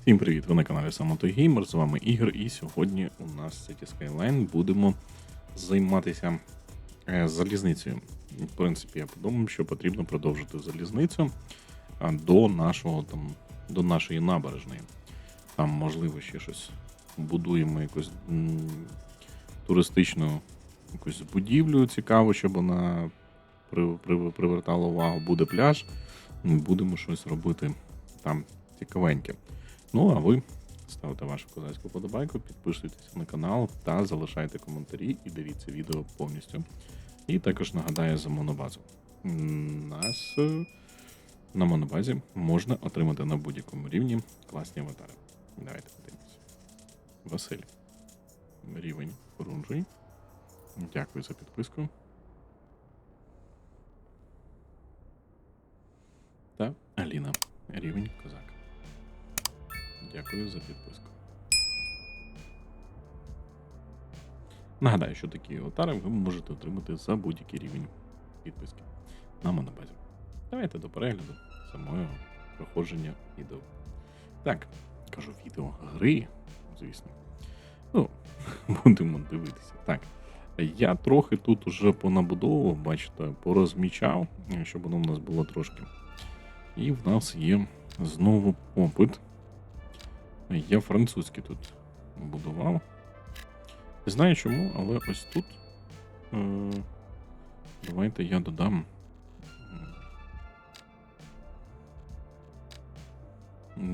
Всім привіт! Ви на каналі Самотогеймер, з вами Ігор, і сьогодні у нас City Skyline будемо займатися е, залізницею. В принципі, я подумав, що потрібно продовжити залізницю до нашого там, до нашої набережної. Там, можливо, ще щось будуємо якусь туристичну якусь будівлю цікаву, щоб вона при, при, привертала увагу. Буде пляж, будемо щось робити там цікавеньке. Ну, а ви ставте вашу козацьку подобайку, підписуйтесь на канал та залишайте коментарі і дивіться відео повністю. І також нагадаю за монобазу. Нас е, на монобазі можна отримати на будь-якому рівні класні аватари. Давайте подивимось. Василь. Рівень оранжевий. Дякую за підписку. Та Аліна. Рівень козак. Дякую за підписку. Нагадаю, що такі аватари ви можете отримати за будь-який рівень підписки на монобазі. Давайте до перегляду самого проходження відео. Так, кажу відео гри, звісно. Ну, будемо дивитися. Так. Я трохи тут уже понабудовував, бачите, порозмічав, щоб воно в нас було трошки. І в нас є знову попит. Я французький тут будував. Не знаю чому, але ось тут. Е, давайте я додам.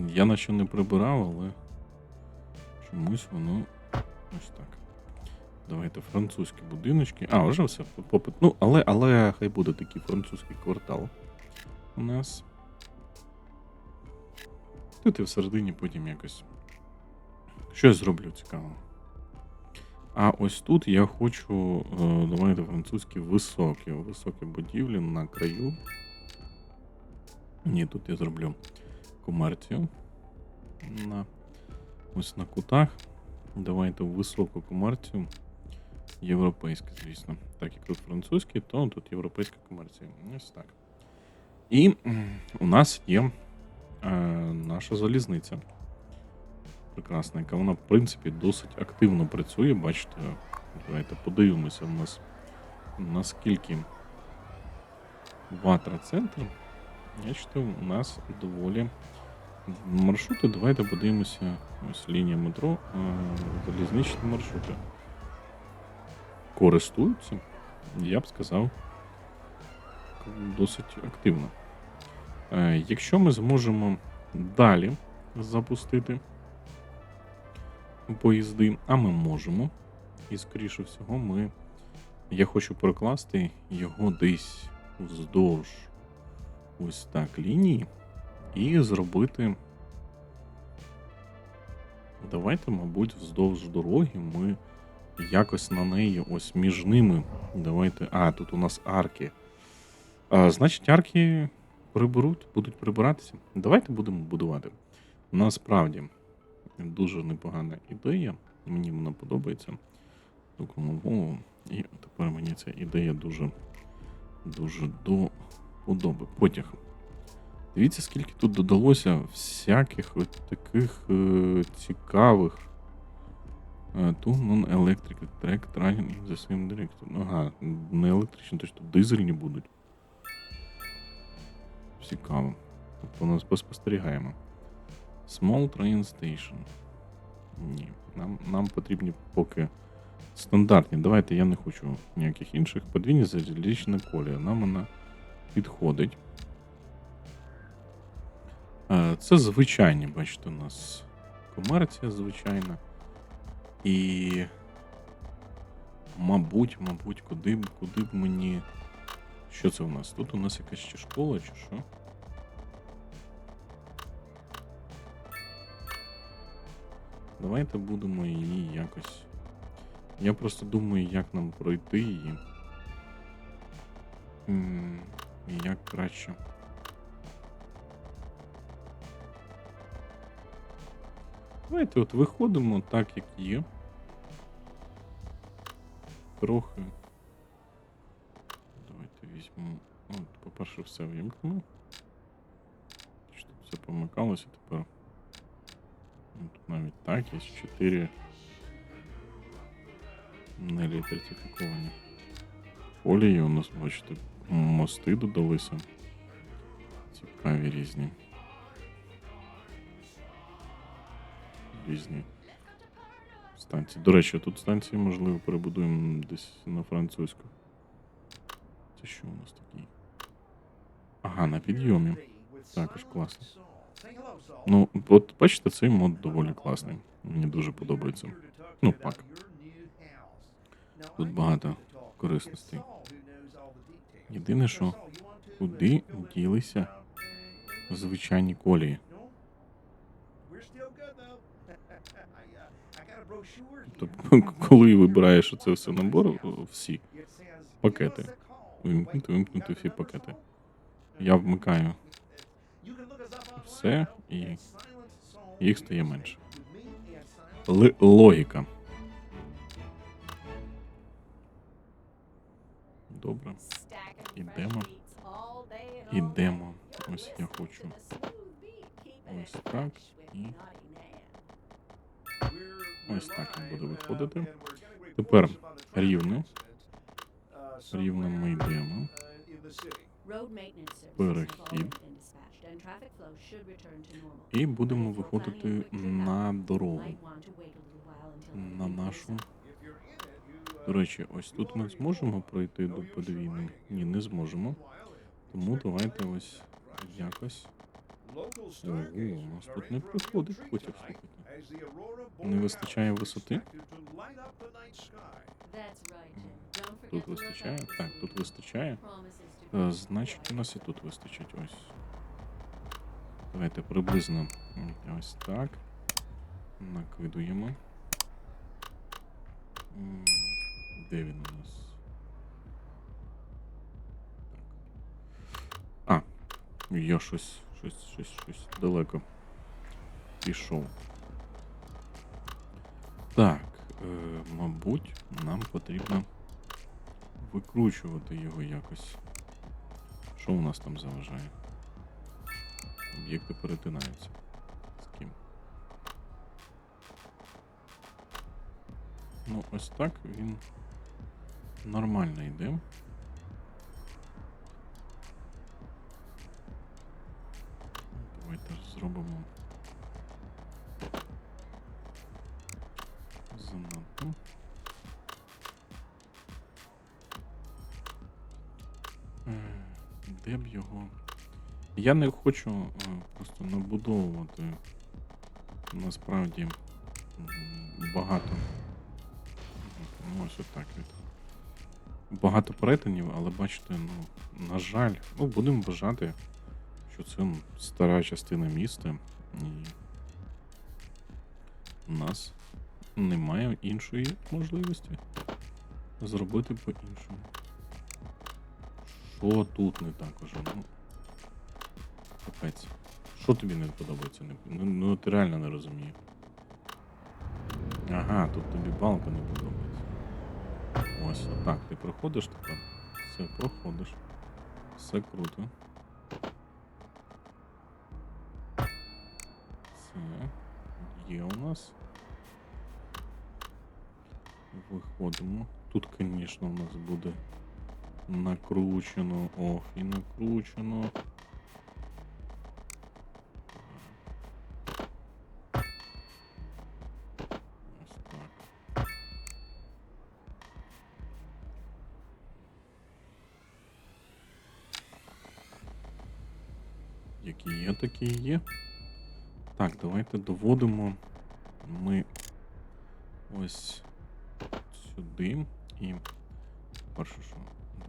Я наче не прибирав, але чомусь воно ось так. Давайте французькі будиночки. А, вже все попит. Ну, але, але хай буде такий французький квартал у нас. Тут і всередині потім якось щось зроблю цікаво. А ось тут я хочу, е, давайте французькі високі, високі будівлі на краю. Ні, тут я зроблю комерцію. На, ось на кутах. Давайте високу комерцію. Європейська, звісно. Так як тут французький, то тут європейська комерція. Ось так. І м, у нас є е, наша залізниця. Прекрасна, яка вона, в принципі, досить активно працює. Бачите, давайте подивимося в нас наскільки ватра-центр. Читаю, у нас доволі маршрути. Давайте подивимося. Ось лінія метро, е, залізничні маршрути. Користуються, я б сказав, досить активно. Е, Якщо ми зможемо далі запустити поїзди, а ми можемо, і скоріше всього, ми. Я хочу прокласти його десь вздовж ось так лінії і зробити. Давайте, мабуть, вздовж дороги ми якось на неї, ось між ними. Давайте. А, тут у нас арки. А, Значить, арки приберуть, будуть прибиратися. Давайте будемо будувати. Насправді дуже непогана ідея. Мені вона подобається. Голову. І тепер мені ця ідея дуже дуже до подоби. Потяг. Дивіться, скільки тут додалося всяких от таких е, цікавих. Е, Тут non-electric track running in the same. Ага, не електричні, точно дизельні будуть. Цікаво. Тобто нас поспостерігаємо. Small train station. Ні. Нам, нам потрібні поки стандартні. Давайте я не хочу ніяких інших. Подвійні залізнична колія. Нам вона підходить. Е, Це звичайні, бачите, у нас комерція звичайна. І. Мабуть, мабуть, куди куди б мені. Що це у нас? Тут у нас якась ще школа, чи що? Давайте будемо її якось. Я просто думаю, як нам пройти її. Як краще. Давайте от виходимо так, як є. Трохи. Давайте візьмемо. От, по-перше, все вимкнемо. Щоб все помикалося тепер. Ну, Тут навіть так, є 4 неелектрифіковані. Полі є у нас, бачите, мости додалися. Цікаві різні. Різні станції. До речі, тут станції, можливо, перебудуємо десь на французьку. Це що у нас такий? Ага, на підйомі. Також класно. Ну, от бачите, цей мод доволі класний. Мені дуже подобається. Ну, пак. Тут багато корисностей. Єдине, що куди ділися звичайні колії? Тобто, коли вибираєш оце все набор, всі пакети. Вимкнути, вимкнути всі пакети. Я вмикаю все, і їх стає менше. Л- логіка. Добре. Ідемо. Ідемо. Ось я хочу. Ось так і Ось так він буде виходити. Тепер рівно. Рівно ми йдемо. Перехід. І будемо виходити на дорогу. На нашу. До речі, ось тут ми зможемо пройти до подвійної? Ні, не зможемо. Тому давайте ось якось. Ого, у нас тут не проходить потяг, слухайте. Не вистачає висоти? Тут вистачає? Так, тут вистачає. Е, Значить, у нас і тут вистачить ось. Давайте приблизно ось так. Накидуємо. Де він у нас? Так. А, я щось, щось, щось, щось далеко пішов. Так, е, мабуть, нам потрібно викручувати його якось. Що у нас там заважає? Об'єкти перетинаються. З ким? Ну, ось так він нормально йде. Давайте зробимо Я не хочу е, просто набудовувати насправді багато. Ось отак від. Багато перетинів, але бачите, ну, на жаль, ну, будемо вважати, що це стара частина міста, і у нас немає іншої можливості зробити по-іншому. Що тут не так уже? Ну. Капець. Що тобі не подобається? Ну, ну ти реально не розумію. Ага, тут тобі балка не подобається. Ось, отак. Ти проходиш тепер. Все, проходиш. Все круто. Все. Є у нас. Виходимо. Тут, звісно, у нас буде накручено. Ох, і накручено. Є, такі є. Так, давайте доводимо ми ось сюди. І перше, що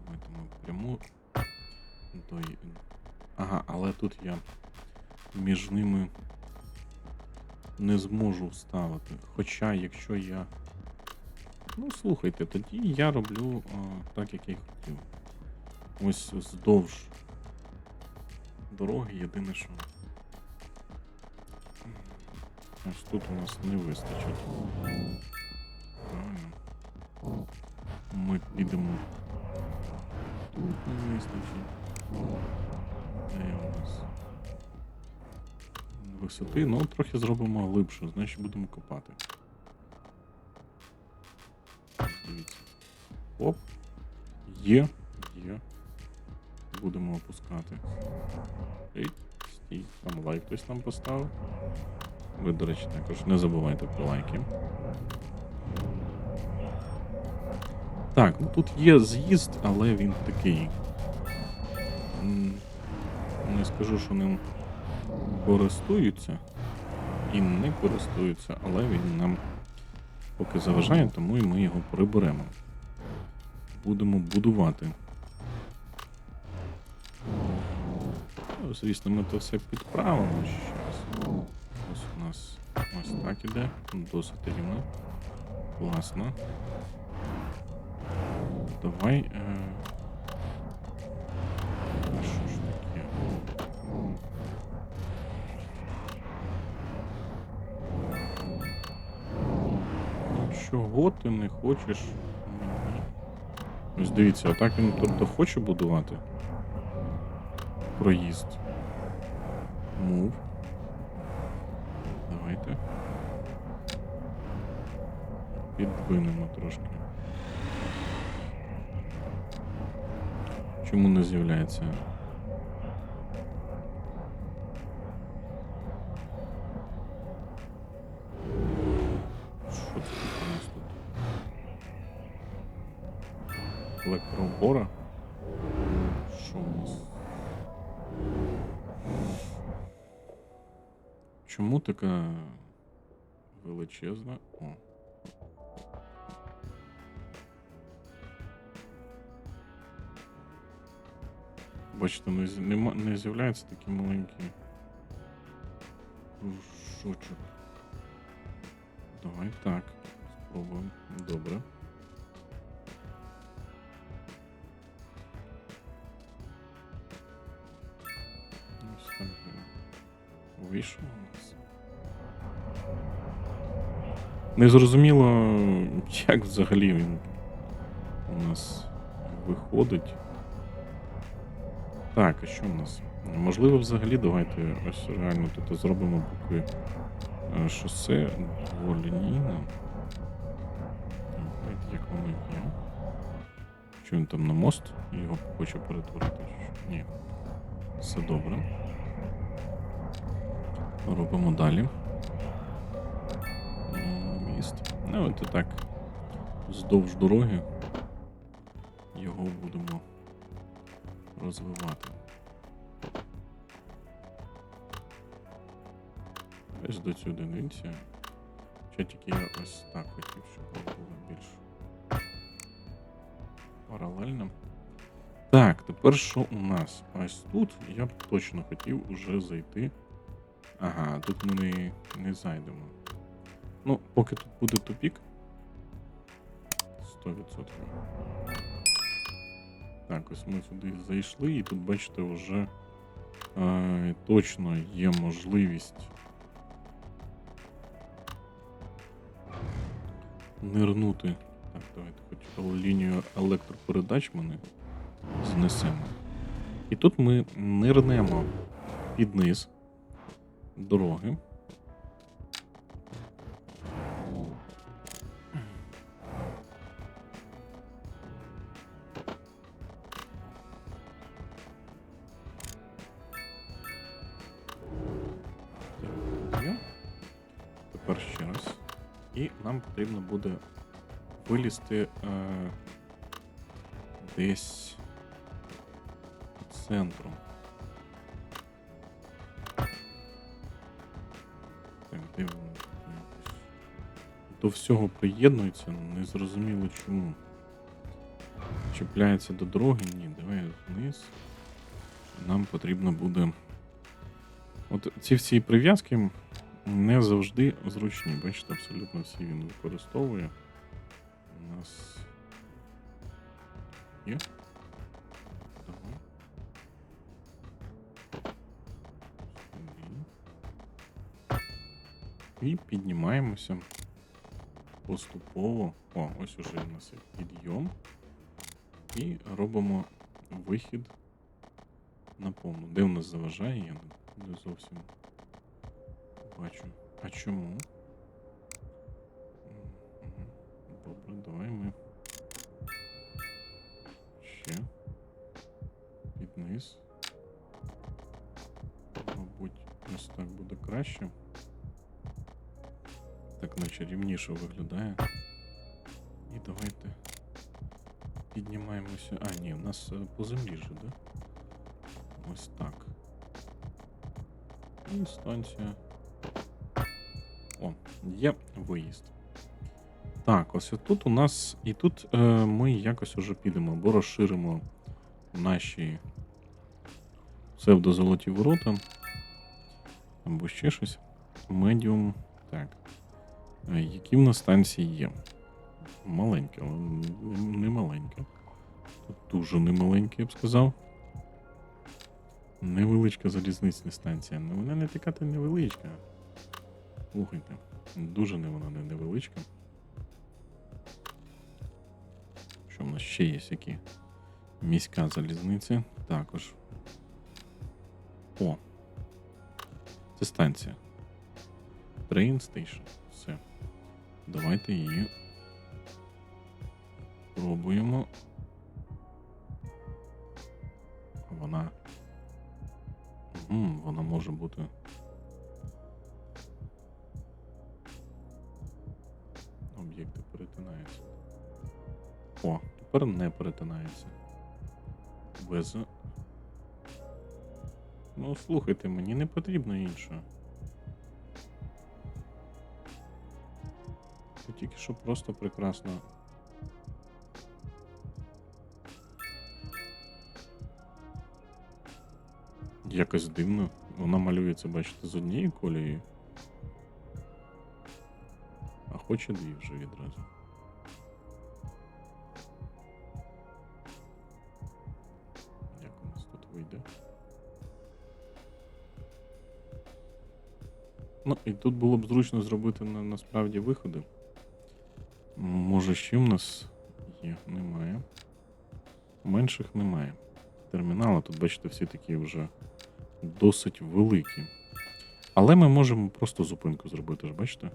давайте ми пряму до. Ага, але тут я між ними не зможу вставити. Хоча, якщо я. Ну, слухайте, тоді я роблю а, так, як я хотів. Ось вздовж дороги єдине, що. Ось тут у нас не вистачить. Правильно. Ми підемо. Тут не вистачить. Де у нас? висоти, ну трохи зробимо глибше, значить будемо копати. Дивіться. Оп. Є. Будемо опускати. Ей, стій, там лайк хтось нам поставив. Ви, до речі, також не забувайте про лайки. Так, ну тут є з'їзд, але він такий. Не скажу, що ним користуються і не користуються, але він нам поки заважає, тому і ми його приберемо. Будемо будувати. Ну, Звісно, ми це все підправимо щас. Ось у нас ось так іде. Досить рівно. Класно. Давай. Е... А що ж таке? Ну, Чого ти не хочеш? Ось дивіться, отак він тобто хоче будувати. Проїзд. Мув. Давайте. Підвинемо трошки. Чому не з'являється? Чому така величезна? О. Бачите, не, з- не з'являється такий маленький кружочок. Давай так. Спробуємо. Добре. Ось так. він Нас. Незрозуміло, як взагалі він у нас виходить. Так, а що в нас? Можливо, взагалі, давайте ось реально тут зробимо букви е, шосе дволінійне. Давайте, Як воно є. Що він там на мост його хоче перетворити? Ні. Все добре. Робимо далі. М, Ну, от так. Вздовж дороги його будемо розвивати. Ось до цю одиниці. Ще тільки я ось так хотів, щоб було більш паралельно. Так, тепер що у нас? Ось тут я б точно хотів уже зайти. Ага, тут ми не, не зайдемо. Ну, поки тут буде тупік. 100%. Так, ось ми сюди зайшли, і тут, бачите, вже е, точно є можливість нирнути. Так, давайте хоч лінію електропередач ми не знесемо. І тут ми нирнемо під низ дороги. Вилізти е, десь по центру. Так, де воно? До всього приєднується, незрозуміло чому. Чіпляється до дороги, ні, давай вниз. Нам потрібно буде. От ці всі прив'язки не завжди зручні. Бачите, абсолютно всі він використовує. У нас є. Давай. І піднімаємося поступово. О, ось уже у нас є підйом. І робимо вихід на повну. Де в нас заважає, я не- зовсім бачу. А чому? давай ми. Ще. Під низ. Мабуть, ось так буде краще. Так наче рівніше виглядає. І давайте піднімаємося. А, ні, у нас е, по землі же, да? Ось так. І станція. О, є виїзд. Так, ось тут у нас. І тут е, ми якось уже підемо або розширимо наші псевдозолоті ворота. Або ще щось. Медіум. Так. Е, Які в нас станції є? Маленьке, але не- маленьке. Тут дуже не маленьке, я б сказав. Невеличка залізнична станція. Ну вона не така то невеличка. Слухайте, дуже не вона не невеличка. Що в нас ще є які? Міська залізниця. Також. О. Це станція. Train Station. Все. Давайте її пробуємо. Вона. Вона може бути. Тепер не перетинається. Без. Ну, слухайте, мені не потрібно інше. Це тільки що просто прекрасно. Якось дивно. Вона малюється, бачите, з однією колією. А хоче дві вже відразу. Ну, і тут було б зручно зробити на, насправді виходи. Може, ще в нас є? Немає. Менших немає. Термінали тут, бачите, всі такі вже досить великі. Але ми можемо просто зупинку зробити, ж бачите?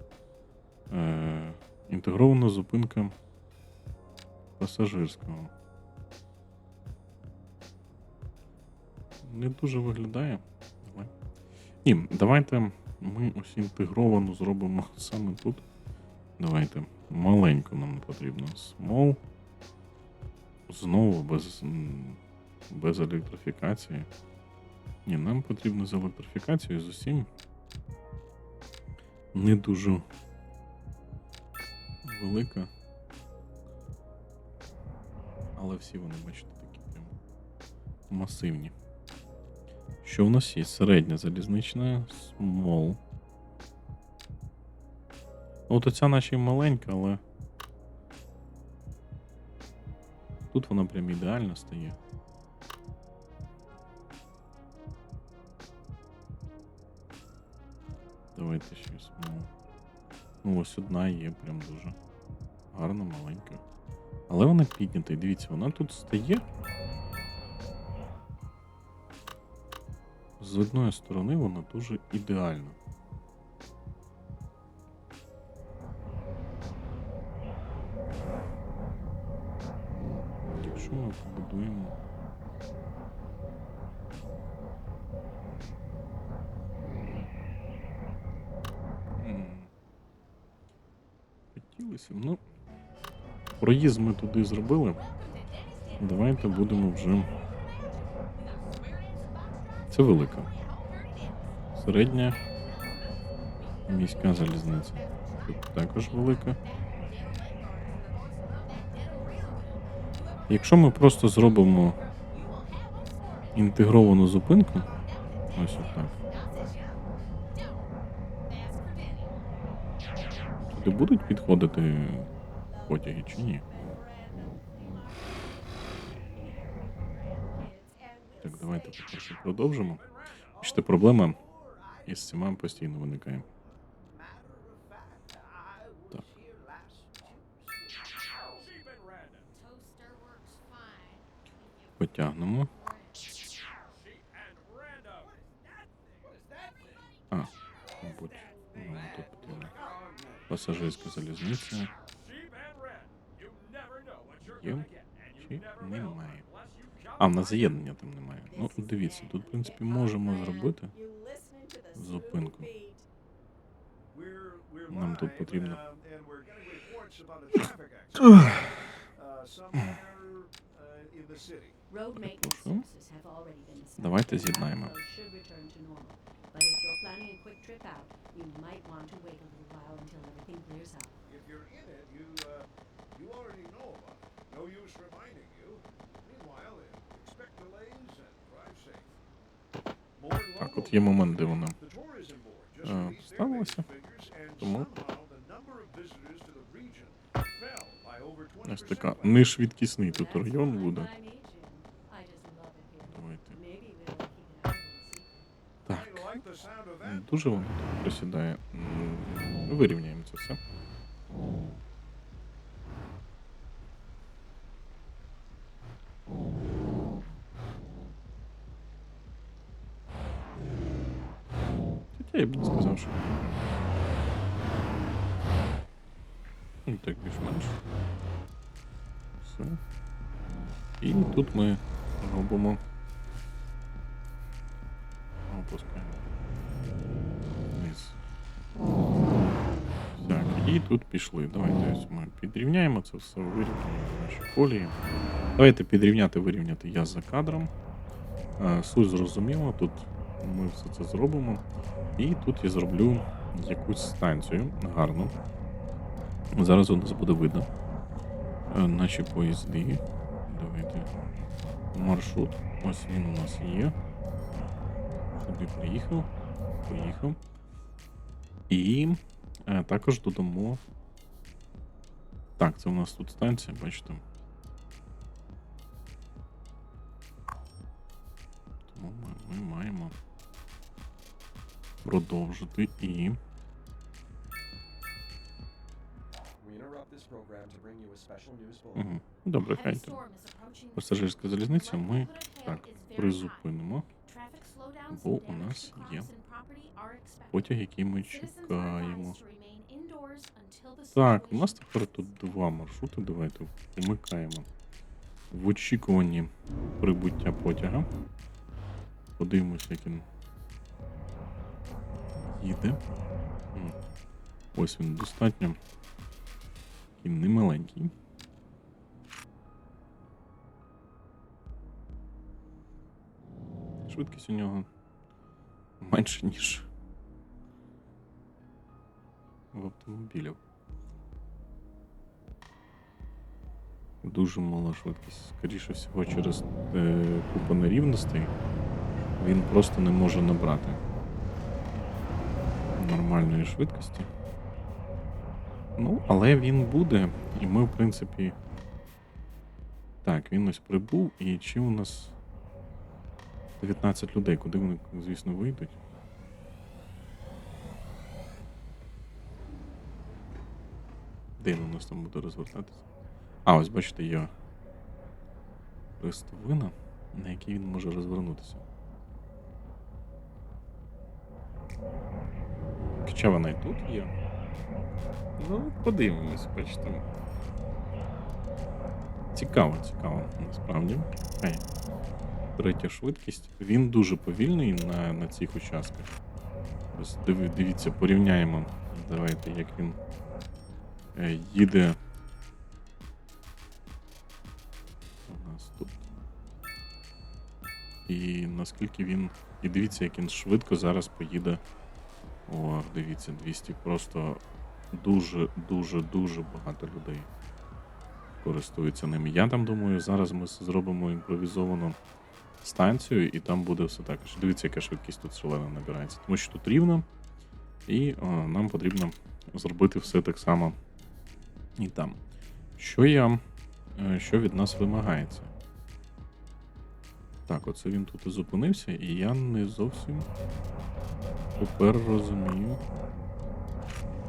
Е, інтегрована зупинка пасажирського. Не дуже виглядає. Ні, давайте ми ось інтегровану зробимо саме тут. Давайте. Маленько нам потрібно. Small. Знову без, без електрифікації. Ні, нам потрібно з електрифікацією з усім. Не дуже велика. Але всі вони, бачите, такі прям масивні. Що в нас є? Середня залізнична, small. От оця наче маленька, але. Тут вона прям ідеально стає. Давайте ще small. Ну, ось одна є прям дуже гарна, маленька. Але вона піднята, і дивіться, вона тут стає. З одної сторони вона дуже ідеальна. Якщо ми побудуємо. Хотілося, ну. Проїзд ми туди зробили. Давайте будемо вже. Це велика. Середня міська залізниця. Тут також велика. Якщо ми просто зробимо інтегровану зупинку, ось отак. Туди будуть підходити потяги чи ні? Так, давайте по-перше продовжимо. Бачите, проблема із цими постійно виникає. Потягнемо. А, мабуть. Пасажирська залізниця. You never know what you're Є чи немає? А, в нас заєднання там немає. Ну, дивіться, тут, в принципі, можемо зробити. зупинку. Нам тут потрібно. um, uh, uh, Прошу. Давайте з'єднаємо. Uh. No use reminding you. Так, от є момент, де вона Е, and Тому somehow the number of visitors to the region fell by over 20% ось така нешвидкісний тут район буде. Давайте. Так. Дуже воно. М, Вирівняємо це все. Хоча я б не сказав, що. Ну, так більш-менш. Все. І тут ми робимо. Опускаємо. Вниз. Так, і тут пішли. Давайте ось ми підрівняємо це все, вирівняємо наші колії. Давайте підрівняти, вирівняти я за кадром. Е, Суть зрозуміла, тут ми все це зробимо. І тут я зроблю якусь станцію гарну. Зараз у нас буде видно. Е, Наші поїзди. Давайте. Маршрут. Ось він у нас є. Сюди приїхав. Поїхав. І е, також додамо. Так, це у нас тут станція, бачите. Тому ми, ми маємо продовжити і. Угу. Добре, хай. Пасажирська залізниця ми так призупинимо. Бо у нас є Потяг, який ми чекаємо. Так, у нас тепер тут два маршрути. Давайте вмикаємо. В очікуванні прибуття потяга. Подивимося, як він їде. Ось він достатньо. Такий немаленький. Швидкість у нього менше, ніж в автомобілів. Дуже мала швидкість. Скоріше всього, через е, купу нерівностей він просто не може набрати нормальної швидкості. Ну, але він буде, і ми, в принципі. Так, він ось прибув, і чи у нас 19 людей, куди вони, звісно, вийдуть? Де у нас там буде розвертатися? А, ось бачите, є листовина, на якій він може розвернутися. Хоча вона і тут є. Ну, подивимось, бачите. Цікаво, цікаво, насправді. Хай. Третя швидкість. Він дуже повільний на, на цих участках. Ось диві- дивіться, порівняємо. Давайте, як він їде. У нас тут. І наскільки він. І дивіться, як він швидко зараз поїде. О, дивіться, 200 просто дуже, дуже, дуже багато людей користуються ними. Я там думаю, зараз ми зробимо імпровізовану станцію, і там буде все також. Дивіться, яка швидкість тут шалена набирається. Тому що тут рівно, і о, нам потрібно зробити все так само і там. Що я. е, Що від нас вимагається? Так, оце він тут і зупинився, і я не зовсім тепер розумію.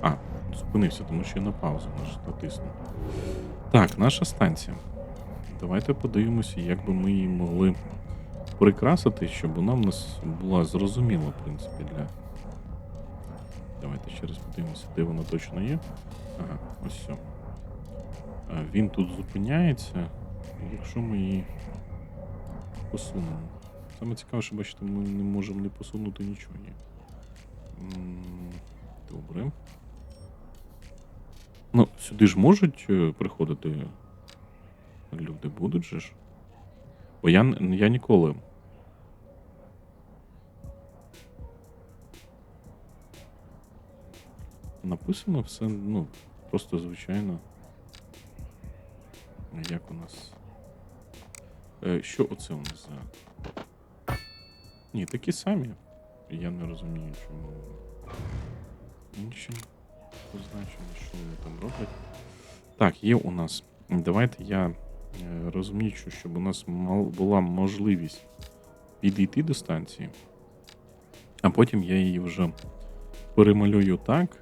А, зупинився, тому що я на паузу наш натиснув. Так, наша станція. Давайте подивимося, як би ми її могли прикрасити, щоб вона в нас була зрозуміла, в принципі, для, Давайте ще раз подивимося, де воно точно є. Ага, ось все. А, Він тут зупиняється, якщо ми її посунемо. Саме цікаве, що бачите, ми не можемо не посунути нічого. Ні. Добре. Ну, сюди ж можуть е, приходити люди, будуть же ж. Бо я, я ніколи. Написано все, ну, просто звичайно. Як у нас. Е, що оце у нас за. Ні, такі самі. Я не розумію, чому. Інші позначені, що вони там роблять. Так, є у нас. Давайте я е, розмічу, щоб у нас була можливість підійти до станції, а потім я її вже перемалюю так,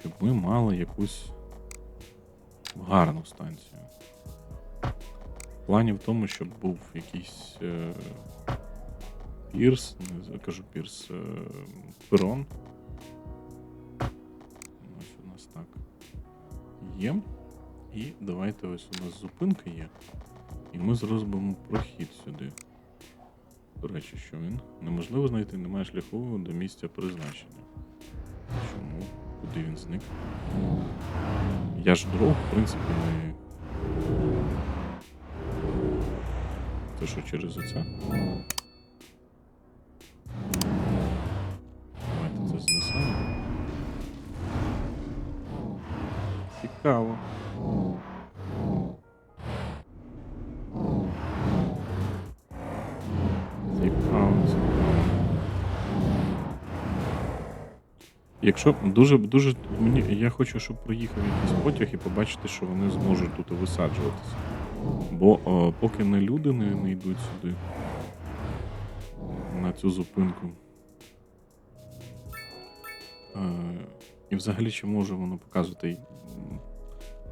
щоб ми мали якусь гарну станцію. Плані в тому, щоб був якийсь е, пірс, не кажу пірс, е, перон. Ось у нас так є. І давайте ось у нас зупинка є. І ми зробимо прохід сюди. До речі, що він? Неможливо знайти, немає шляху до місця призначення. Чому? Куди він зник? Я ж дров, в принципі, не. Це що через оце? Давайте це знесемо. Цікаво. Якщо дуже дуже мені я хочу, щоб приїхав якийсь потяг і побачити, що вони зможуть тут висаджуватися. Бо о, поки не люди не, не йдуть сюди на цю зупинку. Е, і взагалі чи може воно показувати?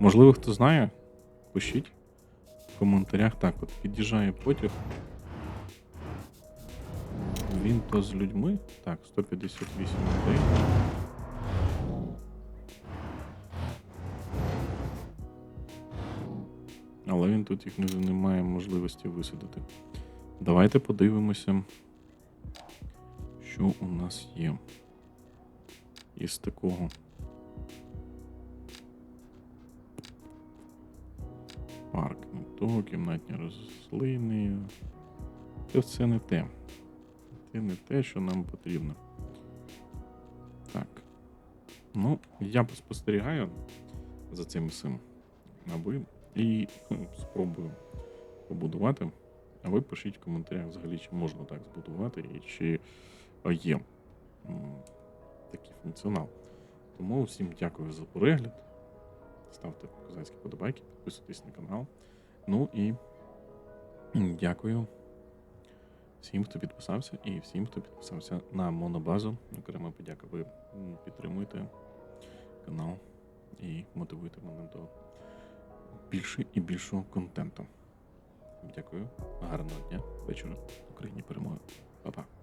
Можливо, хто знає, пишіть в коментарях. Так, от під'їжджає потяг. Він то з людьми. Так, 158 людей. Але він тут їх не, має можливості висадити. Давайте подивимося, що у нас є із такого. Парк не того, кімнатні рослини. Це все не те. Це не те, що нам потрібно. Так. Ну, я спостерігаю за цим всім. А ви і хм, спробую побудувати. А ви пишіть в коментарях взагалі, чи можна так збудувати, і чи е, є такий функціонал. Тому всім дякую за перегляд. Ставте козацькі подобайки, підписуйтесь на канал. Ну і дякую всім, хто підписався, і всім, хто підписався на монобазу. Окрема подяка. Ви підтримуєте канал і мотивуєте мене до більше і більшого контенту. Дякую. Гарного дня, вечора. Україні перемоги. Па-па.